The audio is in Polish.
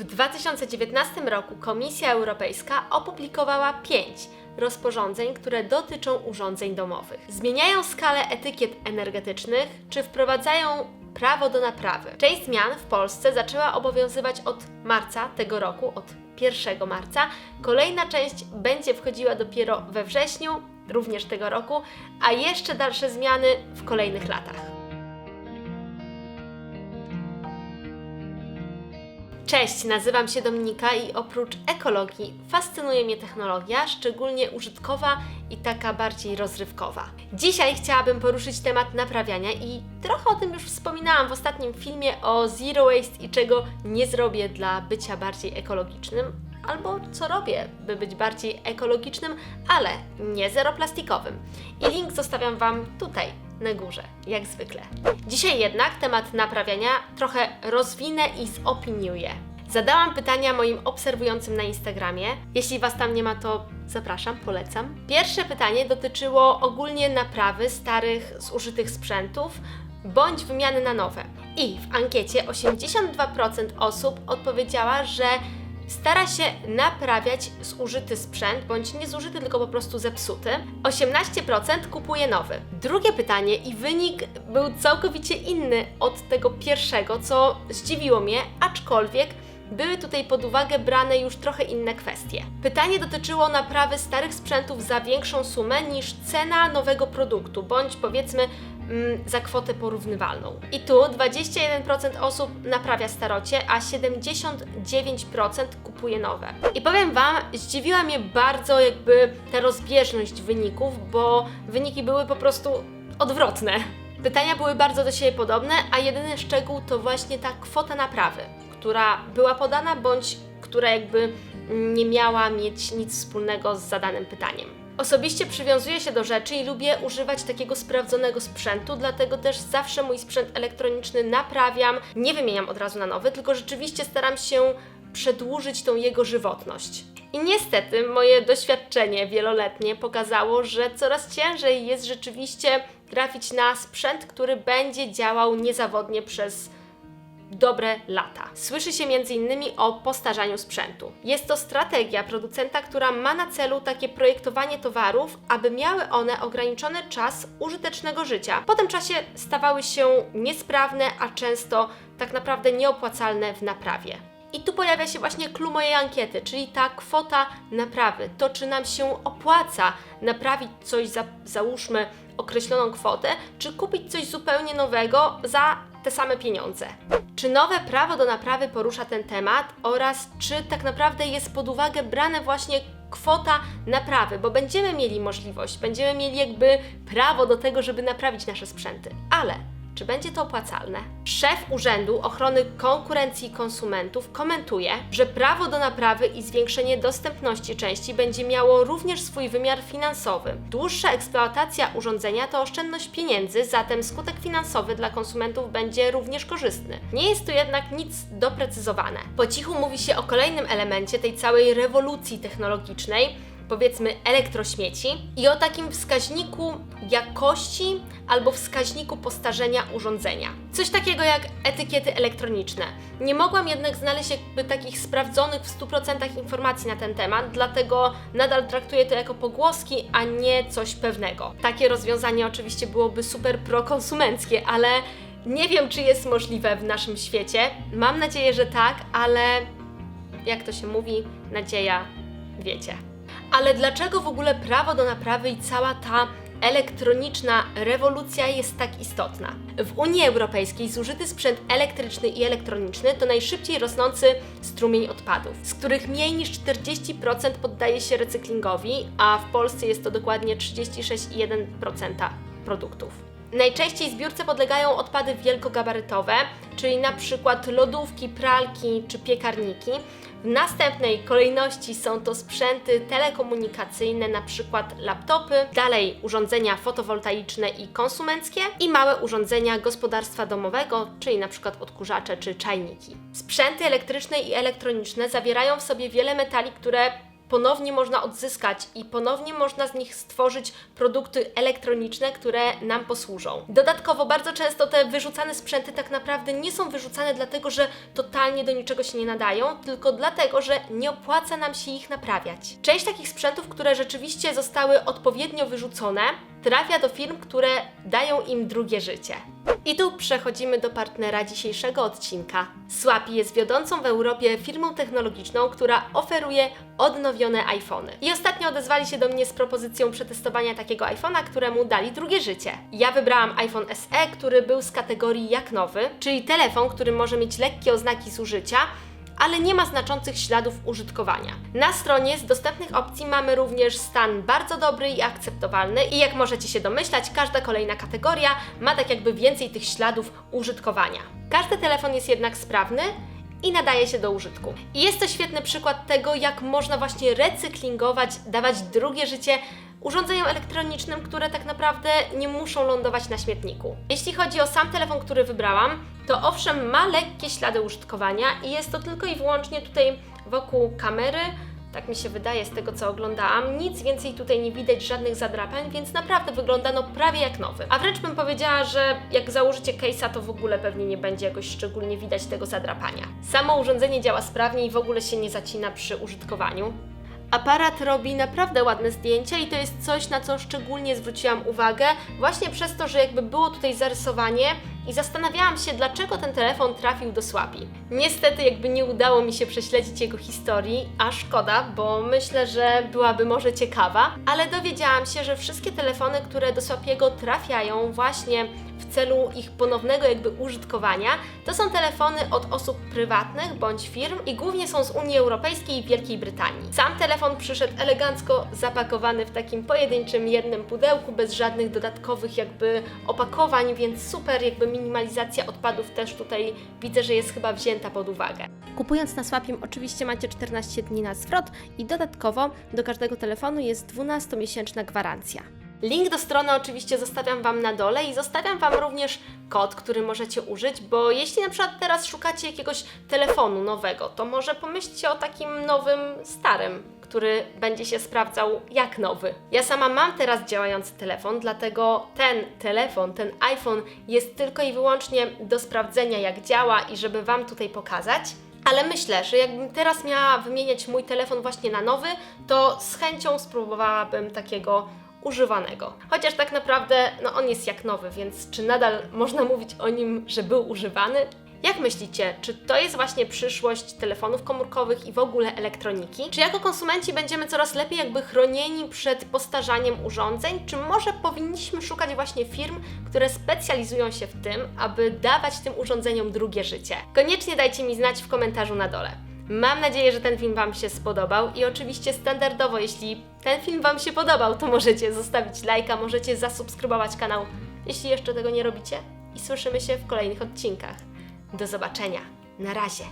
W 2019 roku Komisja Europejska opublikowała pięć rozporządzeń, które dotyczą urządzeń domowych. Zmieniają skalę etykiet energetycznych czy wprowadzają prawo do naprawy. Część zmian w Polsce zaczęła obowiązywać od marca tego roku, od 1 marca. Kolejna część będzie wchodziła dopiero we wrześniu, również tego roku, a jeszcze dalsze zmiany w kolejnych latach. Cześć, nazywam się Dominika i oprócz ekologii fascynuje mnie technologia, szczególnie użytkowa i taka bardziej rozrywkowa. Dzisiaj chciałabym poruszyć temat naprawiania i trochę o tym już wspominałam w ostatnim filmie o Zero Waste i czego nie zrobię dla bycia bardziej ekologicznym, albo co robię, by być bardziej ekologicznym, ale nie zeroplastikowym. I link zostawiam Wam tutaj, na górze, jak zwykle. Dzisiaj jednak temat naprawiania trochę rozwinę i zopiniuję. Zadałam pytania moim obserwującym na Instagramie. Jeśli Was tam nie ma, to zapraszam, polecam. Pierwsze pytanie dotyczyło ogólnie naprawy starych, zużytych sprzętów bądź wymiany na nowe. I w ankiecie 82% osób odpowiedziała, że stara się naprawiać zużyty sprzęt, bądź nie zużyty, tylko po prostu zepsuty. 18% kupuje nowy. Drugie pytanie i wynik był całkowicie inny od tego pierwszego, co zdziwiło mnie, aczkolwiek były tutaj pod uwagę brane już trochę inne kwestie. Pytanie dotyczyło naprawy starych sprzętów za większą sumę niż cena nowego produktu, bądź powiedzmy za kwotę porównywalną. I tu 21% osób naprawia starocie, a 79% kupuje nowe. I powiem Wam, zdziwiła mnie bardzo jakby ta rozbieżność wyników, bo wyniki były po prostu odwrotne. Pytania były bardzo do siebie podobne, a jedyny szczegół to właśnie ta kwota naprawy, która była podana, bądź która jakby nie miała mieć nic wspólnego z zadanym pytaniem. Osobiście przywiązuję się do rzeczy i lubię używać takiego sprawdzonego sprzętu, dlatego też zawsze mój sprzęt elektroniczny naprawiam, nie wymieniam od razu na nowy, tylko rzeczywiście staram się przedłużyć tą jego żywotność. I niestety moje doświadczenie wieloletnie pokazało, że coraz ciężej jest rzeczywiście trafić na sprzęt, który będzie działał niezawodnie przez dobre lata. Słyszy się m.in. o postarzaniu sprzętu. Jest to strategia producenta, która ma na celu takie projektowanie towarów, aby miały one ograniczony czas użytecznego życia. Po tym czasie stawały się niesprawne, a często tak naprawdę nieopłacalne w naprawie. I tu pojawia się właśnie clue mojej ankiety, czyli ta kwota naprawy. To, czy nam się opłaca naprawić coś za, załóżmy, określoną kwotę, czy kupić coś zupełnie nowego za te same pieniądze. Czy nowe prawo do naprawy porusza ten temat oraz czy tak naprawdę jest pod uwagę brane właśnie kwota naprawy, bo będziemy mieli możliwość, będziemy mieli jakby prawo do tego, żeby naprawić nasze sprzęty. Ale czy będzie to opłacalne? Szef Urzędu Ochrony Konkurencji i Konsumentów komentuje, że prawo do naprawy i zwiększenie dostępności części będzie miało również swój wymiar finansowy. Dłuższa eksploatacja urządzenia to oszczędność pieniędzy, zatem skutek finansowy dla konsumentów będzie również korzystny. Nie jest tu jednak nic doprecyzowane. Po cichu mówi się o kolejnym elemencie tej całej rewolucji technologicznej, powiedzmy elektrośmieci i o takim wskaźniku jakości albo wskaźniku postarzenia urządzenia. Coś takiego jak etykiety elektroniczne. Nie mogłam jednak znaleźć jakby takich sprawdzonych w 100% informacji na ten temat, dlatego nadal traktuję to jako pogłoski, a nie coś pewnego. Takie rozwiązanie oczywiście byłoby super prokonsumenckie, ale nie wiem, czy jest możliwe w naszym świecie. Mam nadzieję, że tak, ale jak to się mówi, nadzieja, wiecie. Ale dlaczego w ogóle prawo do naprawy i cała ta elektroniczna rewolucja jest tak istotna? W Unii Europejskiej zużyty sprzęt elektryczny i elektroniczny to najszybciej rosnący strumień odpadów, z których mniej niż 40% poddaje się recyklingowi, a w Polsce jest to dokładnie 36,1% produktów. Najczęściej zbiórce podlegają odpady wielkogabarytowe, czyli na przykład lodówki, pralki czy piekarniki. W następnej kolejności są to sprzęty telekomunikacyjne, na przykład laptopy, dalej urządzenia fotowoltaiczne i konsumenckie i małe urządzenia gospodarstwa domowego, czyli na przykład odkurzacze czy czajniki. Sprzęty elektryczne i elektroniczne zawierają w sobie wiele metali, które ponownie można odzyskać i ponownie można z nich stworzyć produkty elektroniczne, które nam posłużą. Dodatkowo bardzo często te wyrzucane sprzęty tak naprawdę nie są wyrzucane dlatego, że totalnie do niczego się nie nadają, tylko dlatego, że nie opłaca nam się ich naprawiać. Część takich sprzętów, które rzeczywiście zostały odpowiednio wyrzucone, trafia do firm, które dają im drugie życie. I tu przechodzimy do partnera dzisiejszego odcinka. Swapi jest wiodącą w Europie firmą technologiczną, która oferuje odnowione iPhony. I ostatnio odezwali się do mnie z propozycją przetestowania takiego iPhone'a, któremu dali drugie życie. Ja wybrałam iPhone SE, który był z kategorii jak nowy, czyli telefon, który może mieć lekkie oznaki zużycia, ale nie ma znaczących śladów użytkowania. Na stronie z dostępnych opcji mamy również stan bardzo dobry i akceptowalny i jak możecie się domyślać, każda kolejna kategoria ma tak jakby więcej tych śladów użytkowania. Każdy telefon jest jednak sprawny i nadaje się do użytku. I jest to świetny przykład tego, jak można właśnie recyklingować, dawać drugie życie urządzeniom elektronicznym, które tak naprawdę nie muszą lądować na śmietniku. Jeśli chodzi o sam telefon, który wybrałam, to owszem ma lekkie ślady użytkowania i jest to tylko i wyłącznie tutaj wokół kamery, tak mi się wydaje z tego co oglądałam. Nic więcej tutaj nie widać, żadnych zadrapań, więc naprawdę wygląda no prawie jak nowy. A wręcz bym powiedziała, że jak założycie case'a, to w ogóle pewnie nie będzie jakoś szczególnie widać tego zadrapania. Samo urządzenie działa sprawnie i w ogóle się nie zacina przy użytkowaniu. Aparat robi naprawdę ładne zdjęcia i to jest coś, na co szczególnie zwróciłam uwagę, właśnie przez to, że jakby było tutaj zarysowanie i zastanawiałam się, dlaczego ten telefon trafił do Swapi. Niestety jakby nie udało mi się prześledzić jego historii, a szkoda, bo myślę, że byłaby może ciekawa, ale dowiedziałam się, że wszystkie telefony, które do Swapiego trafiają właśnie w celu ich ponownego jakby użytkowania, to są telefony od osób prywatnych bądź firm i głównie są z Unii Europejskiej i Wielkiej Brytanii. Sam telefon przyszedł elegancko zapakowany w takim pojedynczym jednym pudełku, bez żadnych dodatkowych jakby opakowań, więc super jakby minimalizacja odpadów też tutaj widzę, że jest chyba wzięta pod uwagę. Kupując na Swapim oczywiście macie 14 dni na zwrot i dodatkowo do każdego telefonu jest 12-miesięczna gwarancja. Link do strony oczywiście zostawiam Wam na dole i zostawiam Wam również kod, który możecie użyć, bo jeśli na przykład teraz szukacie jakiegoś telefonu nowego, to może pomyślcie o takim nowym, starym, który będzie się sprawdzał jak nowy. Ja sama mam teraz działający telefon, dlatego ten telefon, ten iPhone jest tylko i wyłącznie do sprawdzenia jak działa i żeby Wam tutaj pokazać. Ale myślę, że jakbym teraz miała wymieniać mój telefon właśnie na nowy, to z chęcią spróbowałabym takiego używanego. Chociaż tak naprawdę no on jest jak nowy, więc czy nadal można mówić o nim, że był używany? Jak myślicie, czy to jest właśnie przyszłość telefonów komórkowych i w ogóle elektroniki? Czy jako konsumenci będziemy coraz lepiej jakby chronieni przed postarzaniem urządzeń? Czy może powinniśmy szukać właśnie firm, które specjalizują się w tym, aby dawać tym urządzeniom drugie życie? Koniecznie dajcie mi znać w komentarzu na dole. Mam nadzieję, że ten film Wam się spodobał i oczywiście standardowo, jeśli ten film Wam się podobał, to możecie zostawić lajka, możecie zasubskrybować kanał, jeśli jeszcze tego nie robicie. I słyszymy się w kolejnych odcinkach. Do zobaczenia. Na razie.